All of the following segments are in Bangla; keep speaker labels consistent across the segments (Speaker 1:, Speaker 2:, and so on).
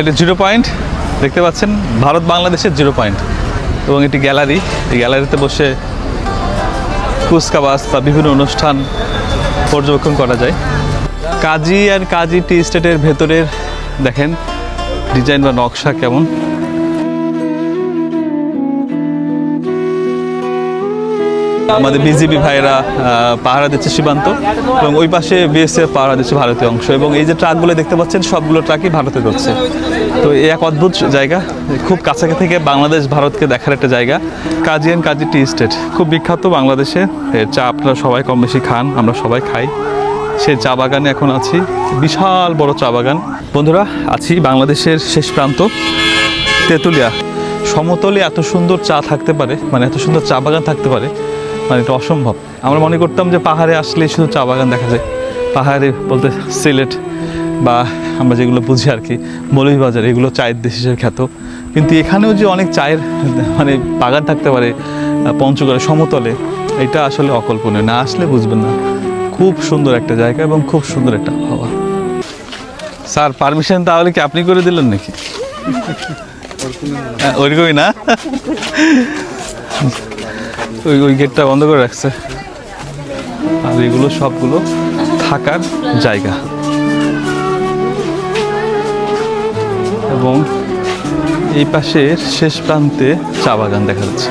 Speaker 1: এটা জিরো পয়েন্ট দেখতে পাচ্ছেন? ভারত বাংলাদেশের জিরো পয়েন্ট এবং এটি গ্যালারি। এই গ্যালারিতে বসে কুচকাবাস বা বিভিন্ন অনুষ্ঠান পর্যবেক্ষণ করা যায়। কাজী আর কাজী টি স্টেটের ভেতরের, দেখেন, ডিজাইন বা নকশা কেমন। আমাদের বিজিবি ভাইয়েরা আহ, পাহারা দিচ্ছে সীমান্ত এবং ওই পাশে বিএসএফ পাহারা দিচ্ছে ভারতীয় অংশ এবং এই যে ট্রাকগুলো দেখতে পাচ্ছেন সবগুলো ট্রাকই ভারতে যাচ্ছে তো এই এক অদ্ভুত জায়গা খুব কাছাকাছি থেকে বাংলাদেশ ভারতকে দেখার একটা জায়গা কাজী অ্যান্ড কাজী টি স্টেট। খুব বিখ্যাত বাংলাদেশে এর চা আপনারা সবাই কম বেশি খান আমরা সবাই খাই। সেই চা বাগানে এখন আছি বিশাল বড় চা বাগান। বন্ধুরা আছি বাংলাদেশের শেষ প্রান্ত তেঁতুলিয়া। সমতলে এত সুন্দর চা থাকতে পারে মানে এত সুন্দর চা বাগান থাকতে পারে মানে এটা অসম্ভব। আমরা মনে করতাম যে পাহাড়ে আসলে শুধু চা বাগান দেখা যায়। পাহাড়ে বলতে সিলেট বা আমরা যেগুলো বুঝি আর কি মৌলভীবাজার এগুলো চায়ের দেশ হিসেবে খ্যাত। কিন্তু এখানেও যে অনেক চায়ের মানে বাগান থাকতে পারে পঞ্চগড়ে সমতলে এটা আসলে অকল্পনীয়। না আসলে বুঝবেন না। খুব সুন্দর একটা জায়গা এবং খুব সুন্দর একটা আবহাওয়া স্যার পারমিশন তাহলে কি আপনি করে দিলেন নাকি? হ্যাঁ, ওইরকমই না? ওই ওই গেটটা বন্ধ করে রাখছে। আর এগুলো সবগুলো থাকার জায়গা। এবং এই পাশের শেষ প্রান্তে চা বাগান দেখা যাচ্ছে।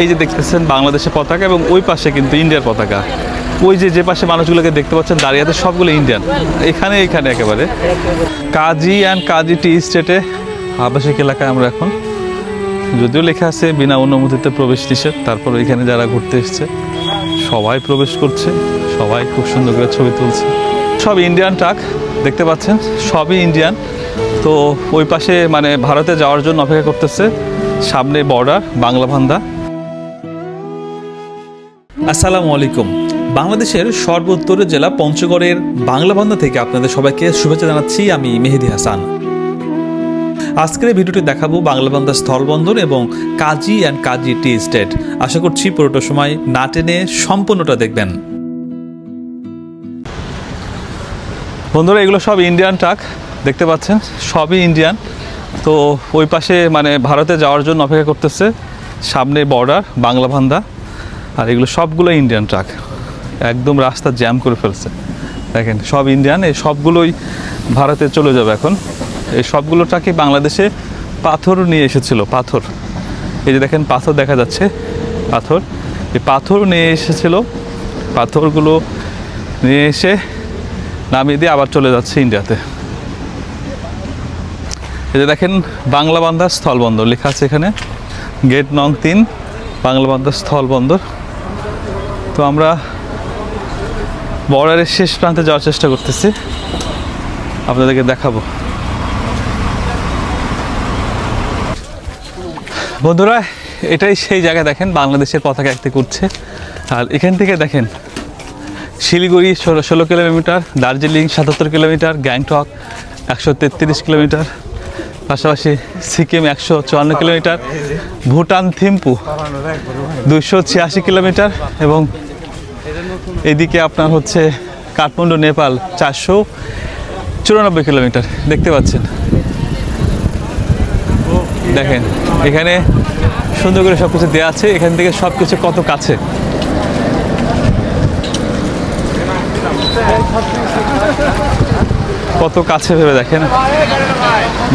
Speaker 1: এই যে দেখতেছেন বাংলাদেশের পতাকা এবং ওই পাশে কিন্তু ইন্ডিয়ার পতাকা। ওই যে যে পাশে মানুষগুলোকে দেখতে পাচ্ছেন, দাঁড়িয়ে আছে সবগুলো ইন্ডিয়ান। এখানে এখানে একেবারে। কাজী অ্যান্ড কাজী টি স্টেটে আবাসিক এলাকায় আমরা এখন যদিও লেখা আছে, বিনা অনুমতিতে প্রবেশ নিষেধ। তারপর এখানে যারা ঘুরতে এসছে, সবাই প্রবেশ করছে, সবাই খুব সুন্দর করে ছবি তুলছে। সব ইন্ডিয়ান ট্রাক দেখতে পাচ্ছেন? সবই ইন্ডিয়ান তো ওই পাশে মানে ভারতে যাওয়ার জন্য অপেক্ষা করতেছে, সামনে বর্ডার বাংলা ভান্দা আসসালামু আলাইকুম। বাংলাদেশের সর্বোত্তরের জেলা পঞ্চগড়ের বাংলাবান্ধা থেকে আপনাদের সবাইকে শুভেচ্ছা জানাচ্ছি। আমি মেহেদি হাসান। আজকের এই ভিডিওটি দেখাবো বাংলাবান্ধা স্থলবন্দর এবং কাজী অ্যান্ড কাজী টি স্টেট। আশা করছি পুরোটা সময় না টেনে সম্পূর্ণটা দেখবেন। বন্ধুরা, এগুলো সব ইন্ডিয়ান ট্রাক দেখতে পাচ্ছেন? সবই ইন্ডিয়ান তো ওই পাশে মানে ভারতে যাওয়ার জন্য অপেক্ষা করতেছে, সামনে বর্ডার বাংলা ভান্দা আর এগুলো সবগুলো ইন্ডিয়ান ট্রাক একদম রাস্তা জ্যাম করে ফেলছে। দেখেন, সব ইন্ডিয়ান এই সবগুলোই ভারতে চলে যাবে এখন। এই সবগুলো ট্রাকই বাংলাদেশে পাথর নিয়ে এসেছিল, পাথর। এই যে দেখেন, পাথর দেখা যাচ্ছে, পাথর। এই পাথর নিয়ে এসেছিল, পাথরগুলো নিয়ে এসে নামিয়ে দিয়ে আবার চলে যাচ্ছে ইন্ডিয়াতে। এই যে দেখেন, বাংলা বান্দা স্থলবন্দর লেখা আছে এখানে। গেট নং তিন, বাংলা বান্দা স্থলবন্দর তো আমরা বর্ডারের শেষ প্রান্তে যাওয়ার চেষ্টা করতেছি। আপনাদেরকে দেখাবো। বন্ধুরা, এটাই সেই জায়গা দেখেন, বাংলাদেশের পতাকা একটি করছে আর এখান থেকে দেখেন, শিলিগুড়ি ষোলো ষোলো কিলোমিটার, দার্জিলিং সাতাত্তর কিলোমিটার, গ্যাংটক একশো তেত্রিশ কিলোমিটার, পাশাপাশি সিকিম একশো চুয়ান্ন কিলোমিটার, ভুটান থিম্পু দুইশো ছিয়াশি কিলোমিটার এবং এদিকে আপনার হচ্ছে কাঠমান্ডু, নেপাল চারশো চুরানব্বই কিলোমিটার। দেখতে পাচ্ছেন। দেখেন, এখানে সুন্দর করে সব কিছু দেওয়া আছে, এখান থেকে সব কিছু কত কাছে? কত কাছে ভেবে দেখেন?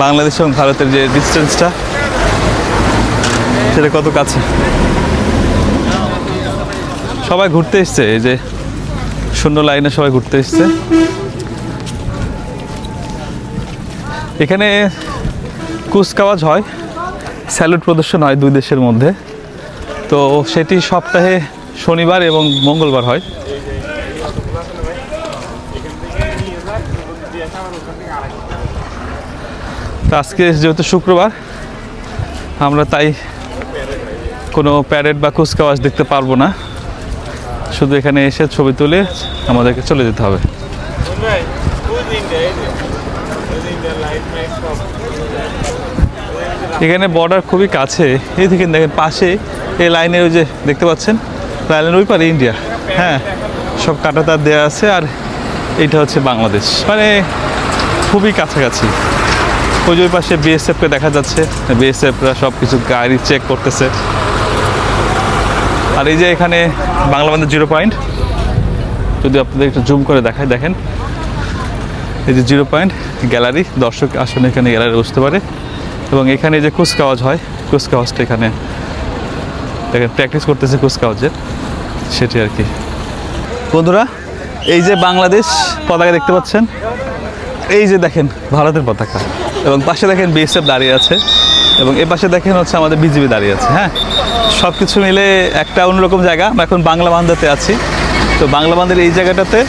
Speaker 1: বাংলাদেশ এবং ভারতের যে ডিস্টেন্সটা সেটা কত কাছে? সবাই ঘুরতে এসছে, এই যে শূন্য লাইনে সবাই ঘুরতে এসছে। এখানে কুচকাওয়াজ হয়। স্যালুট প্রদর্শন হয় দুই দেশের মধ্যে। তো সেটি সপ্তাহে শনিবার এবং মঙ্গলবার হয়। আজকে যেহেতু শুক্রবার, আমরা তাই কোনো প্যারেড বা কুচকাওয়াজ দেখতে পারব না। শুধু এখানে এসে ছবি তুলে আমাদেরকে চলে যেতে হবে। এখানে বর্ডার খুবই কাছে। এই দেখেন দেখেন, পাশে এই লাইনে ওই যে দেখতে পাচ্ছেন? লাইনের ওই পারে ইন্ডিয়া হ্যাঁ সব কাটা তার দেওয়া আছে আর এইটা হচ্ছে বাংলাদেশ। মানে খুবই কাছাকাছি। ওই ওই পাশে বিএসএফকে দেখা যাচ্ছে। বিএসএফরা সব কিছু গাড়ি চেক করতেছে। আর এই যে এখানে বাংলা বান্ধব জিরো পয়েন্ট যদি আপনাদের একটু জুম করে দেখায়, দেখেন। এই যে জিরো পয়েন্ট গ্যালারি দর্শক আসলে এখানে গ্যালারি বসতে পারে। এবং এখানে যে কুচকাওয়াজ হয়, কুচকাওয়াজটা এখানে দেখেন প্র্যাকটিস করতেছে কুচকাওয়াজের, সেটি আর কি। বন্ধুরা, এই যে বাংলাদেশ পতাকা দেখতে পাচ্ছেন, এই যে দেখেন ভারতের পতাকা, এবং পাশে দেখেন বিএসএফ দাঁড়িয়ে আছে, এবং এ পাশে দেখেন হচ্ছে আমাদের বিজিবি দাঁড়িয়ে আছে হ্যাঁ? সব কিছু মিলে একটা অন্যরকম জায়গা, আমরা এখন বাংলা বান্ধাতে আছি। তো বাংলা বান্ধার এই জায়গাটাতে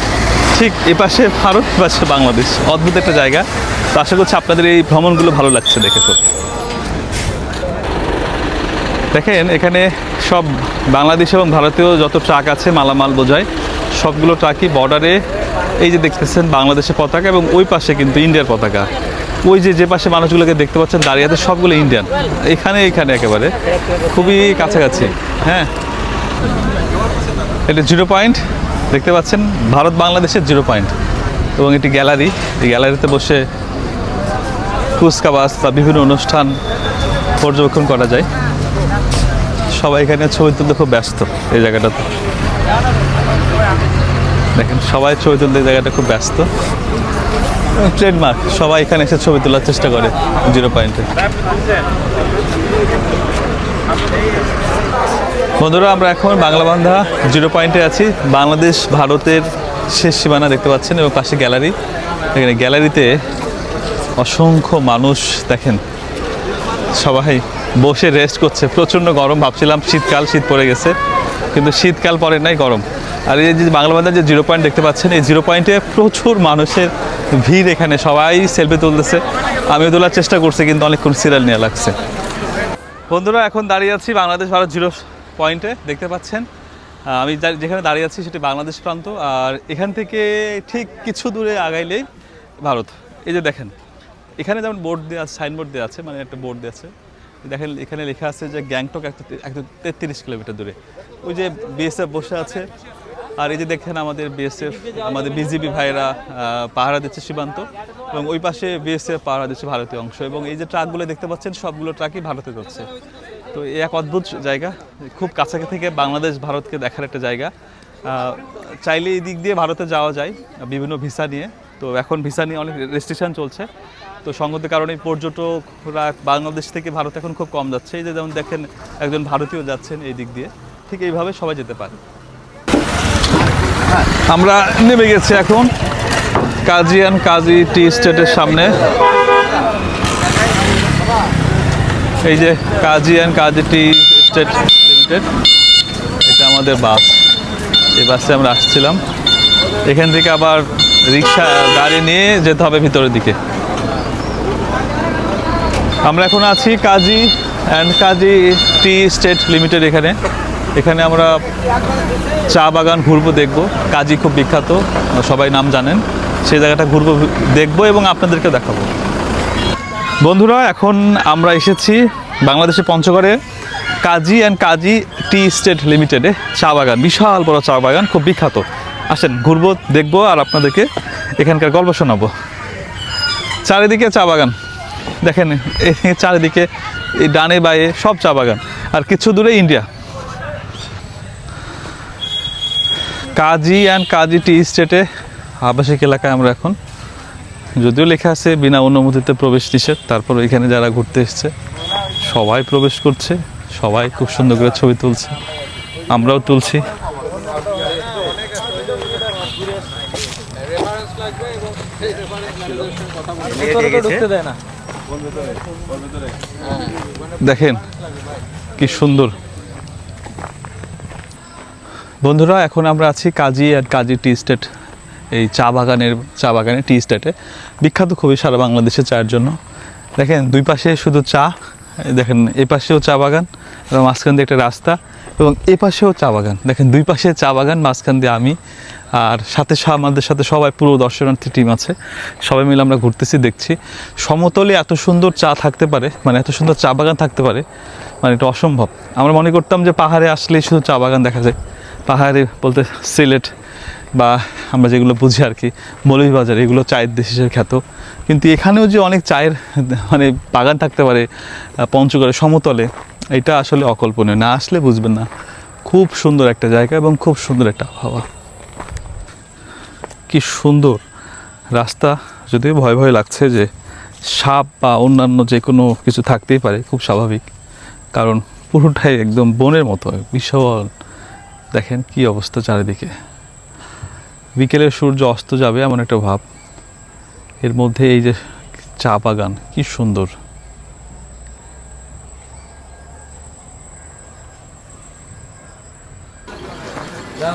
Speaker 1: ঠিক এ পাশে ভারত পাশে বাংলাদেশ, অদ্ভুত একটা জায়গা। তো আশা করছি আপনাদের এই ভ্রমণগুলো ভালো লাগছে দেখে তো দেখেন, এখানে সব বাংলাদেশ এবং ভারতীয় যত ট্রাক আছে মালামাল বোঝায়, সবগুলো ট্রাকই বর্ডারে এই যে দেখতেছেন বাংলাদেশের পতাকা এবং ওই পাশে কিন্তু ইন্ডিয়ার পতাকা। ওই যে যে পাশে মানুষগুলোকে দেখতে পাচ্ছেন দাঁড়িয়ে আছে, সবগুলো ইন্ডিয়ান। এখানে এখানে একেবারে। খুবই কাছাকাছি। হ্যাঁ। এটা জিরো পয়েন্ট দেখতে পাচ্ছেন ভারত বাংলাদেশের জিরো পয়েন্ট এবং এটি গ্যালারি এই গ্যালারিতে বসে কুচকাবাস বা বিভিন্ন অনুষ্ঠান পর্যবেক্ষণ করা যায়। সবাই এখানে ছবি তুলতে খুব ব্যস্ত এই জায়গাটাতে। দেখেন, সবাই ছবি তুলতে জায়গাটা খুব ব্যস্ত। ট্রেডমার্ক, সবাই এখানে এসে ছবি তোলার চেষ্টা করে, জিরো পয়েন্টে। বন্ধুরা, আমরা এখন বাংলা বান্ধা জিরো পয়েন্টে আছি। বাংলাদেশ, ভারতের শেষ সীমানা দেখতে পাচ্ছেন এবং পাশে গ্যালারি। এখানে গ্যালারিতে অসংখ্য মানুষ দেখেন, সবাই বসে রেস্ট করছে। প্রচণ্ড গরম, ভাবছিলাম শীতকাল, শীত পড়ে গেছে, কিন্তু শীতকাল পরে নাই, গরম। আর এই যে বাংলা বান্ধার যে জিরো পয়েন্ট দেখতে পাচ্ছেন, এই জিরো পয়েন্টে প্রচুর মানুষের ভিড় এখানে, সবাই সেলফি তুলতেছে। আমিও তোলার চেষ্টা করছি, কিন্তু অনেকক্ষণ সিরিয়াল নেওয়া লাগছে। বন্ধুরা, এখন দাঁড়িয়ে আছি বাংলাদেশ ভারত জিরো পয়েন্টে দেখতে পাচ্ছেন? আমি যেখানে দাঁড়িয়ে আছি সেটি বাংলাদেশ প্রান্ত, আর এখান থেকে ঠিক কিছু দূরে আগাইলেই ভারত। এই যে দেখেন এখানে যেমন বোর্ড দেওয়া আছে সাইনবোর্ড দেওয়া আছে মানে একটা বোর্ড দেওয়া আছে। দেখেন, এখানে লেখা আছে যে গ্যাংটক একশো একশো তেত্রিশ কিলোমিটার দূরে। ওই যে বিএসএফ বসে আছে, আর এই যে দেখেন আমাদের বিএসএফ আমাদের বিজিবি ভাইরা পাহারা দিচ্ছে সীমান্ত, এবং ওই পাশে বিএসএফ পাহারা দিচ্ছে ভারতীয় অংশ, এবং এই যে ট্রাকগুলো দেখতে পাচ্ছেন, সবগুলো ট্রাকই ভারতে যাচ্ছে। তো এই এক অদ্ভুত জায়গা, খুব কাছাকাছি থেকে বাংলাদেশ, ভারতকে দেখার একটা জায়গা। চাইলে এই দিক দিয়ে ভারতে যাওয়া যায়, বিভিন্ন ভিসা নিয়ে। তো এখন ভিসা নিয়ে অনেক রেস্ট্রিকশন চলছে। তো সঙ্গতের কারণে পর্যটকরা বাংলাদেশ থেকে ভারত এখন খুব কম যাচ্ছে। এই যে যেমন দেখেন, একজন ভারতীয় যাচ্ছেন এই দিক দিয়ে, ঠিক এইভাবে সবাই যেতে পারে। আমরা নেমে গেছি এখন কাজিয়ান কাজী টি স্টেটের সামনে। এই যে Kazi and Kazi tea estate limited, এটা আমাদের বাস। এই বাসে আমরা আসছিলাম। এখান থেকে আবার রিক্সা, গাড়ি নিয়ে যেতে হবে ভিতরের দিকে। আমরা এখন আছি Kazi and Kazi tea estate limited এখানে। এখানে আমরা চা বাগান ঘুরবো, দেখব। কাজী খুব বিখ্যাত, সবাই নাম জানেন। সেই জায়গাটা ঘুরবো, দেখব এবং আপনাদেরকে দেখাবো। বন্ধুরা, এখন আমরা এসেছি বাংলাদেশের পঞ্চগড়ে কাজী অ্যান্ড কাজী টি স্টেট লিমিটেডে চা বাগান, বিশাল বড় চা বাগান, খুব বিখ্যাত। আসেন, ঘুরবো, দেখব আর আপনাদেরকে এখানকার গল্প শোনাবো। চারিদিকে চা বাগান। দেখেন চারিদিকে এই ডানে বায়ে সব চা বাগান, আর কিছু দূরে ইন্ডিয়া। কাজী অ্যান্ড কাজী টি স্টেটে আবাসিক এলাকায় আমরা এখন। যদিও লেখা আছে, বিনা অনুমতিতে প্রবেশ নিষেধ, তারপর এখানে যারা ঘুরতে এসছে, সবাই প্রবেশ করছে, সবাই খুব সুন্দর করে ছবি তুলছে, আমরাও তুলছি।
Speaker 2: না
Speaker 1: দেখেন, কি সুন্দর। বন্ধুরা, এখন আমরা আছি কাজী আর কাজী টি স্টেট, এই চা বাগানের চা বাগানের টি স্টেটে। বিখ্যাত খুবই সারা বাংলাদেশের চায়ের জন্য। দেখেন, দুই পাশে শুধু চা, দেখেন এই পাশেও চা বাগান এবং মাঝখান দিয়ে একটা রাস্তা এবং এ পাশেও চা বাগান। দেখেন, দুই পাশে চা বাগান, মাঝখান দিয়ে আমি আর সাথে আমাদের সাথে সবাই পুরো দর্শনার্থী টিম আছে। সবাই মিলে আমরা ঘুরতেছি, দেখছি। সমতলে এত সুন্দর চা থাকতে পারে মানে এত সুন্দর চা বাগান থাকতে পারে মানে এটা অসম্ভব। আমরা মনে করতাম যে পাহাড়ে আসলেই শুধু চা বাগান দেখা যায়। পাহাড়ে বলতে সিলেট বা আমরা যেগুলো বুঝি আর কি, মৌলভীবাজার, এগুলো চায়ের দেশ হিসেবে খ্যাত। কিন্তু এখানেও যে অনেক চায়ের মানে বাগান থাকতে পারে পঞ্চগড়ে, সমতলে, এটা আসলে অকল্পনীয়। না আসলে বুঝবেন না। খুব সুন্দর একটা জায়গা এবং খুব সুন্দর একটা আবহাওয়া। কি সুন্দর রাস্তা। যদিও ভয় ভয় লাগছে যে সাপ বা অন্যান্য যে কোনো কিছু থাকতেই পারে, খুব স্বাভাবিক। কারণ পুরোটাই একদম বনের মতো, বিশাল। দেখেন কি অবস্থা চারিদিকে। বিকেলে সূর্য অস্ত যাবে এমন একটা ভাব। এর মধ্যে এই যে চা বাগান, কি সুন্দর।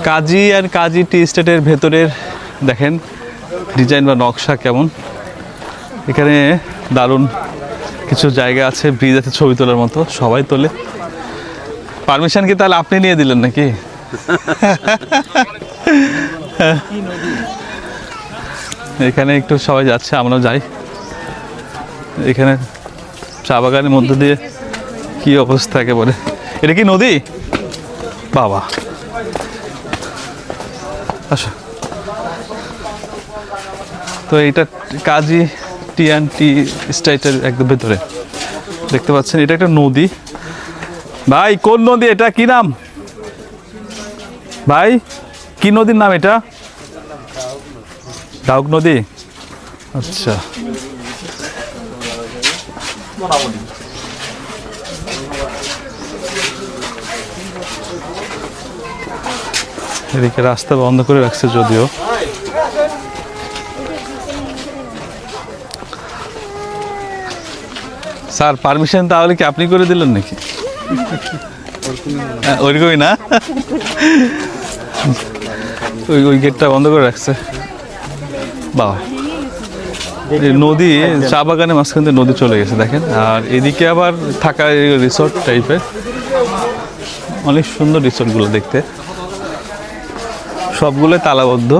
Speaker 1: কাজী আর কাজী টি স্টেটের ভেতরের দেখেন, ডিজাইন বা নকশা কেমন? এখানে দারুণ কিছু জায়গা আছে ব্রিজ আছে, ছবি তোলার মতো, সবাই তোলে। পারমিশন কি তাহলে আপনি নিয়ে দিলেন নাকি? এখানে একটু সবাই যাচ্ছে, আমরাও যাই। এখানে চা বাগানের মধ্যে দিয়ে কি অবস্থা একেবারে? এটা কি নদী? বাবা। আসো। তো এটা কাজী টি অ্যান্ড টি স্টাইটের একদম ভেতরে। দেখতে পাচ্ছেন, এটা একটা নদী। ভাই, কোন নদী? এটা কি নাম? ভাই, কি নদীর নাম এটা? ডাউক নদী। আচ্ছা। এদিকে রাস্তা বন্ধ করে রাখছে যদিও। স্যার পারমিশন তাহলে কি আপনি করে দিলেন নাকি? হ্যাঁ, ওইরকমই না? ওই ওই গেটটা বন্ধ করে রাখছে। এই নদী চা বাগানের মাঝখান দিয়ে নদী চলে গেছে দেখেন। আর এদিকে আবার থাকা রিসোর্ট টাইপের অনেক সুন্দর রিসোর্টগুলো দেখতে। সবগুলো তালাবদ্ধ।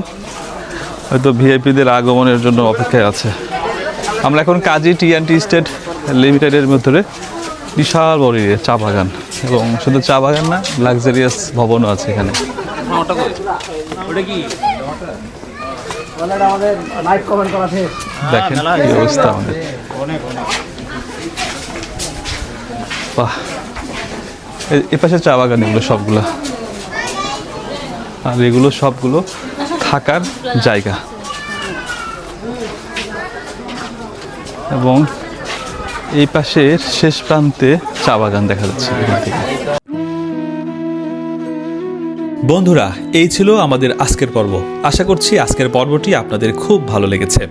Speaker 1: হয়তো ভিআইপিদের আগমনের জন্য অপেক্ষায় আছে। আমরা এখন কাজী টি অ্যান্ড টি স্টেট লিমিটেডের ভিতরে বিশাল বড় এরিয়া চা বাগান। এবং শুধু চা বাগান না লাক্সারিয়াস ভবনও আছে এখানে। দেখেন কি অবস্থা আমাদের। বাহ। এ- এ চা বাগান এগুলো সবগুলো। আর এগুলো সবগুলো থাকার জায়গা। এবং এই পাশের শেষ প্রান্তে চা বাগান দেখা যাচ্ছে
Speaker 3: বন্ধুরা, এই ছিল আমাদের আজকের পর্ব। আশা করছি আজকের পর্বটি আপনাদের খুব ভালো লেগেছে।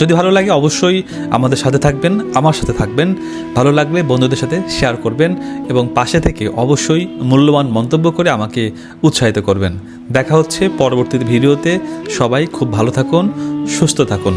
Speaker 3: যদি ভালো লাগে অবশ্যই আমাদের সাথে থাকবেন, আমার সাথে থাকবেন। ভালো লাগলে বন্ধুদের সাথে শেয়ার করবেন এবং পাশে থেকে অবশ্যই মূল্যবান মন্তব্য করে আমাকে উৎসাহিত করবেন। দেখা হচ্ছে পরবর্তী ভিডিওতে। সবাই খুব ভালো থাকুন, সুস্থ থাকুন।